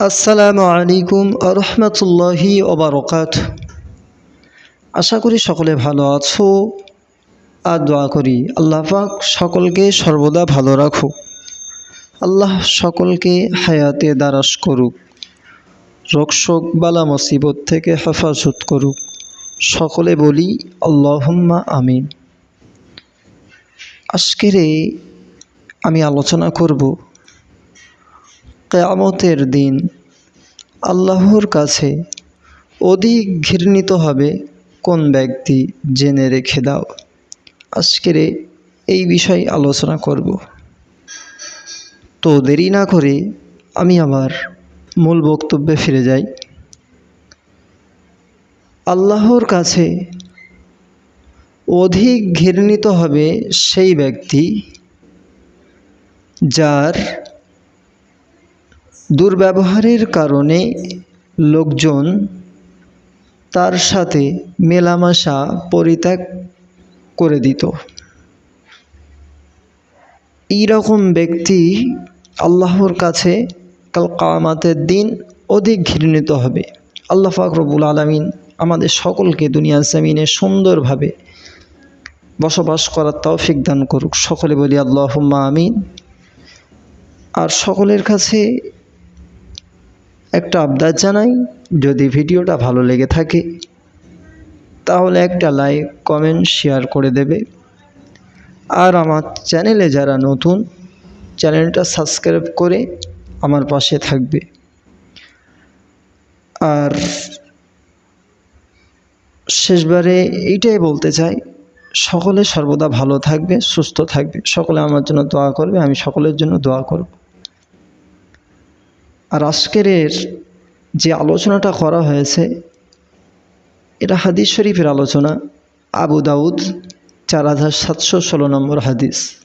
আসসালামু আলাইকুম আরহামতুল্লাহি ওবরকাত আশা করি সকলে ভালো আছো আর দোয়া করি আল্লাহ পাক সকলকে সর্বদা ভালো রাখুক। আল্লাহ সকলকে হায়াতে দারাস করুক। রোগশোক বালা মুসিবত থেকে হেফাজত করুক। সকলে বলি আল্লাহুম্মা আমিন। আজকের আমি আলোচনা করব কেয়ামতের দিন আল্লাহর কাছে অধিক ঘৃণিত হবে কোন ব্যক্তি জেনে রেখে দাও। আজকের এই বিষয়ে আলোচনা করব। তো দেরি না করে আমি আমার মূল বক্তব্যে ফিরে যাই। আল্লাহর কাছে অধিক ঘৃণিত হবে সেই ব্যক্তি যার দুর্ব্যবহারের কারণে লোকজন তার সাথে মেলামেশা পরিত্যাগ করে দিত। এইরকম ব্যক্তি আল্লাহর কাছে কাল কামাতের দিন অধিক ঘৃণিত হবে। আল্লাহ ফাকরবুল আলমিন আমাদের সকলকে দুনিয়া জামিনে সুন্দরভাবে বসবাস করার তৌফিক দান করুক। সকলে বলি আল্লাহুম্মা আমিন। আর সকলের কাছে একটা আবদার জানাই, যদি ভিডিওটা ভালো লেগে থাকে, তাহলে একটা লাইক কমেন্ট শেয়ার করে দেবে। আর আমার চ্যানেলে যারা নতুন চ্যানেলটা সাবস্ক্রাইব করে আমার পাশে থাকবে। আর শেষবারে এইটাই বলতে চাই, সকলে সর্বদা ভালো থাকবে, সুস্থ থাকবে। সকলে আমার জন্য দোয়া করবে, আমি সকলের জন্য দোয়া করব। আর আজকের যে আলোচনাটা করা হয়েছে, এটা হাদিস শরীফের আলোচনা। আবু দাউদ, চার হাজার সাতশো ষোলো নম্বর হাদিস।